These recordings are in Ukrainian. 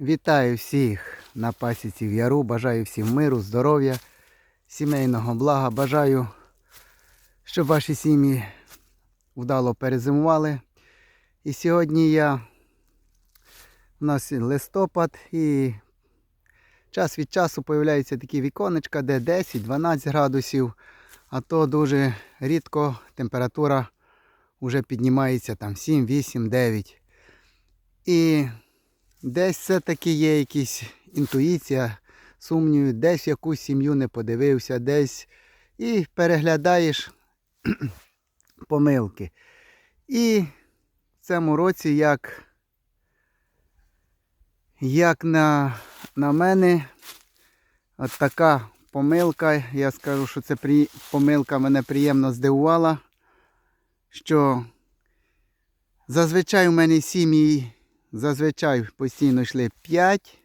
Вітаю всіх на пасіці в яру. Бажаю всім миру, здоров'я, сімейного блага. Бажаю, щоб ваші сім'ї вдало перезимували. І сьогодні я у нас листопад і час від часу появляються такі віконечка, де 10-12 градусів, а то дуже рідко температура вже піднімається там 7, 8, 9. І десь все-таки є якась інтуїція, сумнівів, десь якусь сім'ю не подивився, десь і переглядаєш помилки. І в цьому році, як, як на, на мене, от така помилка, я скажу, що це при, помилка мене приємно здивувала, що зазвичай у мене сім'ї зазвичай постійно йшли 5,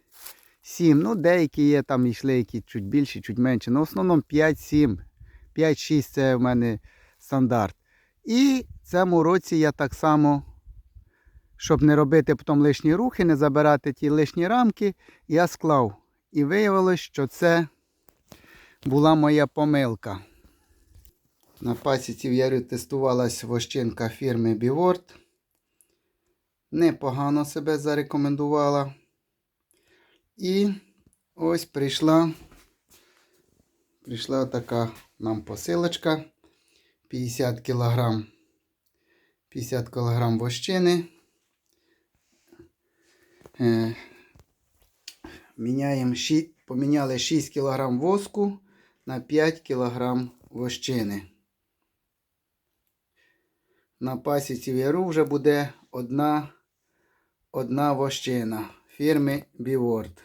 7. Ну, деякі є, там йшли які чуть більше, чуть менше. Ну, в основному 5-7. 5-6 це в мене стандарт. І в цьому році я так само, щоб не робити потім лишні рухи, не забирати ті лишні рамки, я склав. І виявилось, що це була моя помилка. На пасіці в ярі тестувалась вощинка фірми Біворд непогано себе зарекомендувала. І ось прийшла прийшла така нам посилочка 50 кг 50 кг вощини. Е, міняємо, поміняли 6 кг воску на 5 кг вощини. На пасіці в яру вже буде одна одна вощина фірми Біворд.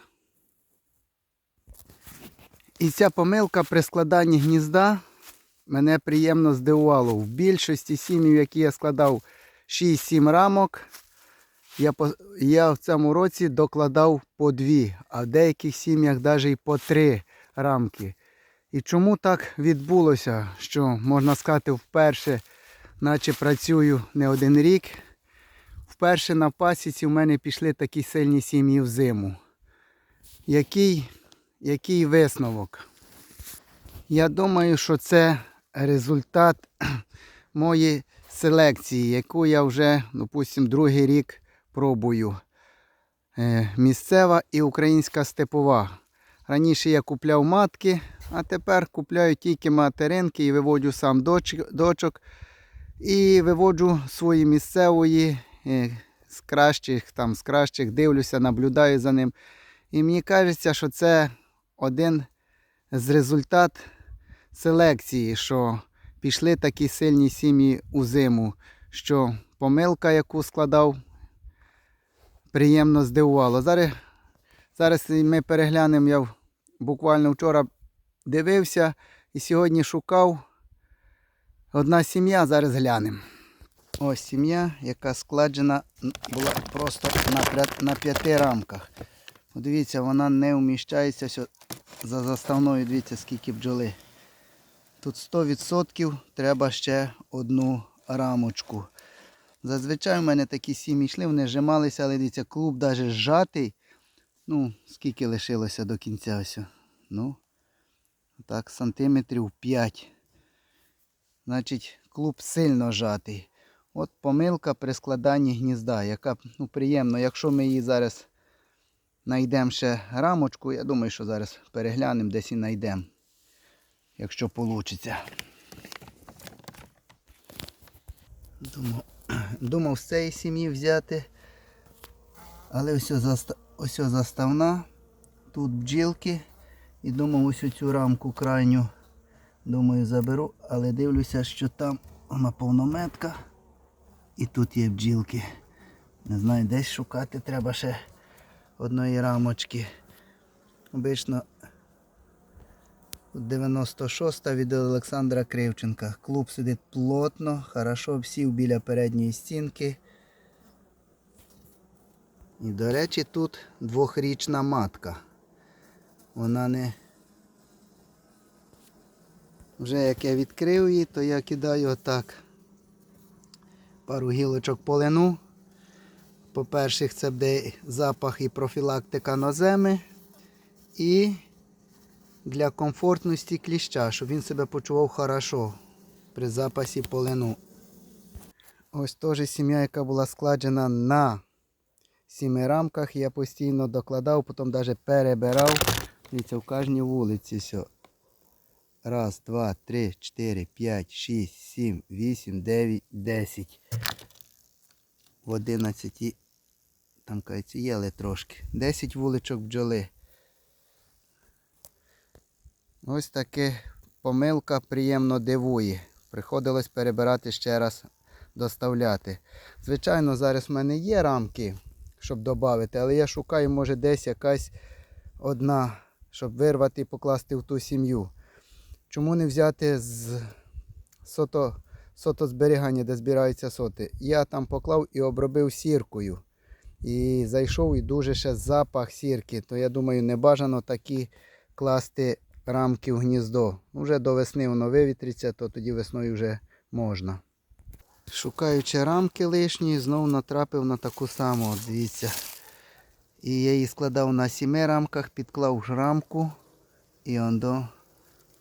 І ця помилка при складанні гнізда мене приємно здивувало. В більшості сім'їв, які я складав 6-7 рамок, я, я в цьому році докладав по 2, а в деяких сім'ях навіть і по 3 рамки. І чому так відбулося, що можна сказати, вперше, наче працюю не один рік, Вперше на пасіці в мене пішли такі сильні сім'ї в зиму. Який, який висновок? Я думаю, що це результат моєї селекції, яку я вже, допустимо, другий рік пробую. Е, Місцева і українська степова. Раніше я купляв матки, а тепер купляю тільки материнки і виводжу сам дочок. І виводжу свої місцевої з кращих, там, з кращих, дивлюся, наблюдаю за ним. І мені кажеться, що це один з результат селекції, що пішли такі сильні сім'ї у зиму, що помилка, яку складав, приємно здивувала. Зараз, зараз ми переглянемо, я буквально вчора дивився і сьогодні шукав одна сім'я, зараз глянемо. Ось сім'я, яка складена була просто на, на п'яти рамках. Дивіться, вона не вміщається за заставною, дивіться, скільки бджоли. Тут 100% треба ще одну рамочку. Зазвичай в мене такі сім'ї йшли, вони зжималися, але дивіться, клуб навіть зжатий. Ну, скільки лишилося до кінця ось. Ну, так, сантиметрів 5. Значить, клуб сильно жатий. От помилка при складанні гнізда, яка ну, приємно. Якщо ми її зараз знайдемо ще рамочку, я думаю, що зараз переглянемо десь і знайдемо. Якщо вийде. Думав, думав з цієї сім'ї взяти. Але ось, ось заставна. Тут бджілки. І думав ось цю рамку крайню. Думаю, заберу, але дивлюся, що там вона повнометка. І тут є бджілки. Не знаю, десь шукати треба ще одної рамочки. Обично 96-та від Олександра Кривченка. Клуб сидить плотно, хорошо всів біля передньої стінки. І, до речі, тут двохрічна матка. Вона не. Вже як я відкрив її, то я кидаю отак пару гілочок полину, По-перше, це буде запах і профілактика ноземи. І для комфортності кліща, щоб він себе почував хорошо при запасі полину. Ось теж сім'я, яка була складена на сіми рамках. Я постійно докладав, потім навіть перебирав. Дивіться, в кожній вулиці все. Раз, два, три, чотири, п'ять, шість, сім, вісім, дев'ять, десять. В одинадцяті, там кажеться, єли трошки. Десять вуличок бджоли. Ось таке помилка приємно дивує. Приходилось перебирати ще раз, доставляти. Звичайно, зараз в мене є рамки, щоб додати, але я шукаю, може, десь якась одна, щоб вирвати і покласти в ту сім'ю. Чому не взяти з сото, сотозберігання, де збираються соти? Я там поклав і обробив сіркою. І зайшов і дуже ще запах сірки. То я думаю, не бажано такі класти рамки в гніздо. Вже до весни воно вивітриться, то тоді весною вже можна. Шукаючи рамки лишні, знову натрапив на таку саму, дивіться. І я її складав на сіми рамках, підклав рамку і он до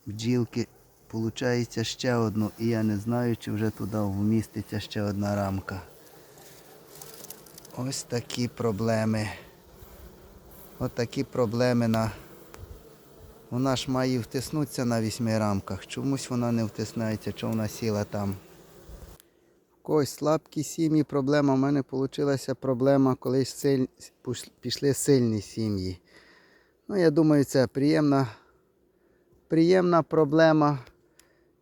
бджілки Получається ще одну. І я не знаю, чи вже туди вміститься ще одна рамка. Ось такі проблеми. Ось такі проблеми на. Вона ж має втиснутися на вісьми рамках. Чомусь вона не втиснається, що вона сіла там. В когось слабкі сім'ї проблема. У мене вийшла проблема, коли силь... пішли сильні сім'ї. Ну, я думаю, це приємна, приємна проблема.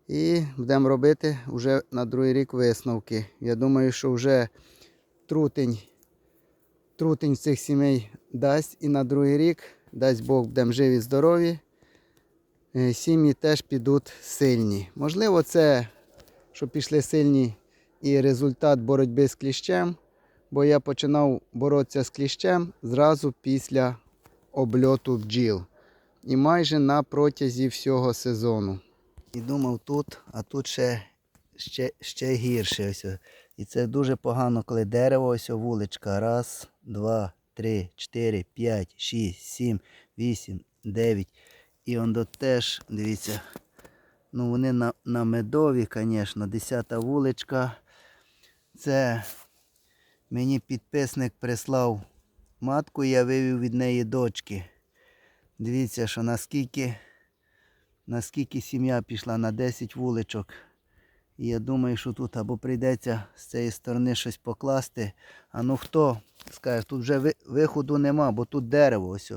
І будемо робити вже на другий рік висновки. Я думаю, що вже трутень, трутень цих сімей дасть і на другий рік, дасть Бог, будемо живі, здорові. е, Сім'ї теж підуть сильні. Можливо, це, що пішли сильні і результат боротьби з кліщем, бо я починав боротися з кліщем зразу після обльоту бджіл. І майже на протязі всього сезону. І думав тут, а тут ще, ще, ще гірше. Ось. І це дуже погано, коли дерево, ось вуличка. Раз, два, три, чотири, п'ять, шість, сім, вісім, дев'ять. І он до теж, дивіться, ну вони на, на медові, звісно, десята вуличка. Це мені підписник прислав матку, я вивів від неї дочки. Дивіться, що наскільки наскільки сім'я пішла на 10 вуличок. І я думаю, що тут або прийдеться з цієї сторони щось покласти. А ну хто скаже, тут вже виходу нема, бо тут дерево ось.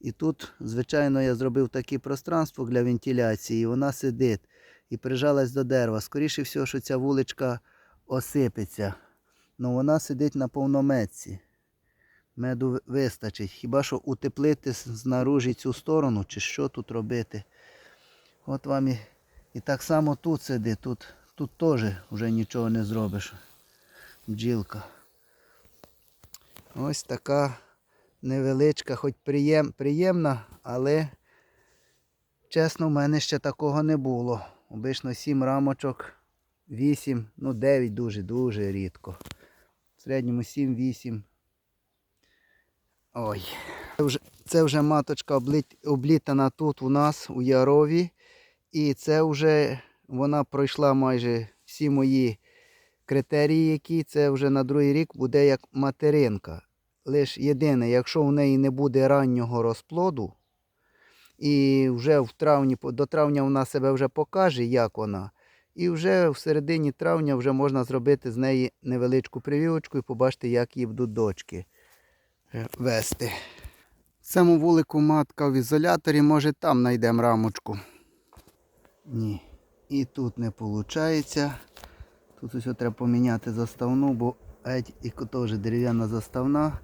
І тут, звичайно, я зробив таке пространство для вентиляції, і вона сидить і прижалась до дерева. Скоріше всього, що ця вуличка осипеться. Ну вона сидить на повнометці. Меду вистачить. Хіба що утеплити знаружі цю сторону, чи що тут робити. От вам і, і так само тут сиди, тут, тут теж вже нічого не зробиш. Бджілка. Ось така невеличка, хоч приєм, приємна, але чесно, в мене ще такого не було. Обично 7 рамочок, 8, ну 9 дуже-дуже рідко. В середньому 7-8. Ой. Це вже, це вже маточка обліт, облітана тут у нас у Ярові. І це вже вона пройшла майже всі мої критерії, які це вже на другий рік буде як материнка. Лише єдине, якщо в неї не буде раннього розплоду, і вже в травні, до травня вона себе вже покаже, як вона. І вже в середині травня вже можна зробити з неї невеличку прививочку і побачити, як її будуть дочки вести. В цьому вулику матка в ізоляторі, може там знайдемо рамочку. Ні. І тут не виходить. Тут ось треба поміняти заставну, бо геть і теж дерев'яна заставна.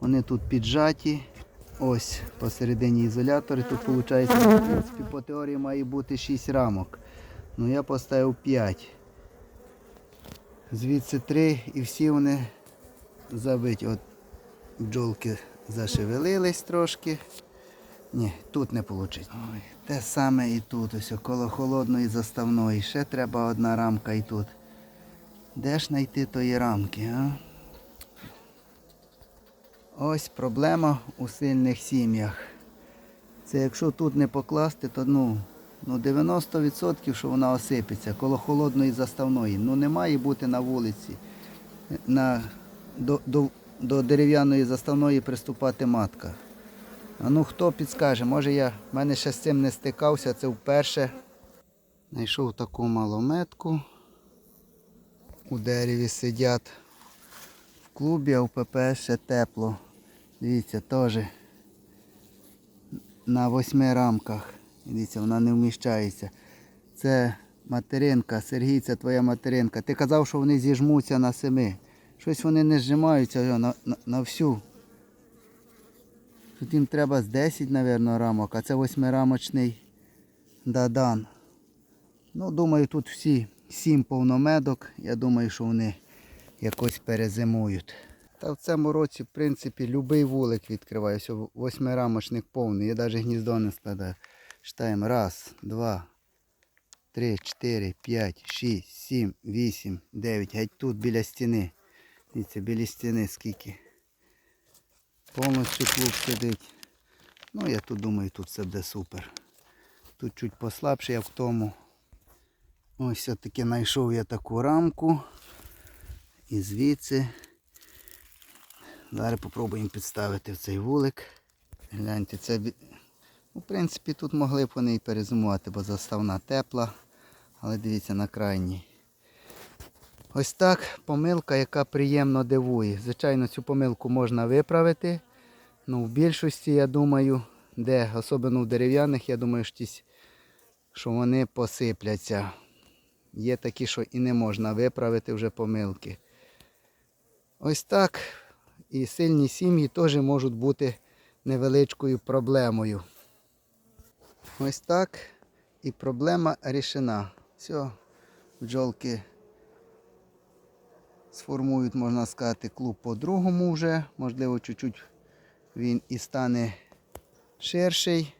Вони тут піджаті. Ось посередині ізолятори. Тут виходить, в принципі, по теорії має бути 6 рамок. Ну я поставив 5. Звідси 3 і всі вони забиті. От бджолки зашевелились трошки. Ні, тут не вийде. Те саме і тут, ось коло холодної заставної. Ще треба одна рамка і тут. Де ж знайти тої рамки, а? Ось проблема у сильних сім'ях. Це якщо тут не покласти, то ну, ну 90% що вона осипеться коло холодної заставної. Ну не має бути на вулиці. На, до, до, до дерев'яної заставної приступати матка. Ну хто підскаже, може я в мене ще з цим не стикався, це вперше. Знайшов таку малометку. У дереві сидять в клубі, а в ПП ще тепло. Дивіться, теж на восьми рамках. Дивіться, вона не вміщається. Це материнка, Сергій, це твоя материнка. Ти казав, що вони зіжмуться на семи. Щось вони не зжимаються на, на, на всю. Тут їм треба з 10, мабуть, рамок, а це восьмирамочний дадан. Ну, думаю, тут всі сім повномедок. Я думаю, що вони якось перезимують. Та в цьому році, в принципі, будь-який вулик відкриваю. Восьмирамочник повний. Я навіть гніздо не складаю. Читаємо. Раз, два, три, чотири, п'ять, шість, сім, вісім, дев'ять. Геть тут біля стіни. Дивіться, біля стіни скільки. Повністю клуб сидить. Ну, я тут думаю, тут все буде супер. Тут чуть послабше, як в тому. Ось все-таки знайшов я таку рамку. І звідси. Зараз спробуємо підставити в цей вулик. Гляньте, це ну, в принципі тут могли б вони і перезимувати, бо заставна тепла. Але дивіться на крайній. Ось так помилка, яка приємно дивує. Звичайно, цю помилку можна виправити. Ну, в більшості, я думаю, де, особливо в дерев'яних, я думаю, що вони посипляться. Є такі, що і не можна виправити вже помилки. Ось так. І сильні сім'ї теж можуть бути невеличкою проблемою. Ось так. І проблема рішена. Все, бджолки сформують, можна сказати, клуб по-другому вже. Можливо, чуть-чуть він і стане ширший.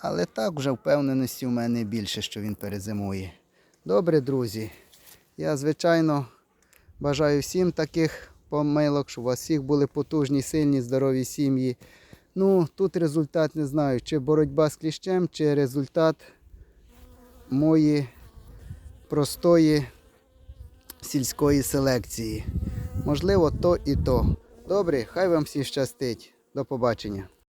Але так вже впевненості в мене більше, що він перезимує. Добре, друзі. Я, звичайно, бажаю всім таких помилок, щоб у вас всіх були потужні, сильні, здорові сім'ї. Ну, тут результат не знаю, чи боротьба з кліщем, чи результат моєї простої сільської селекції. Можливо, то і то. Добре, хай вам всім щастить. До побачення.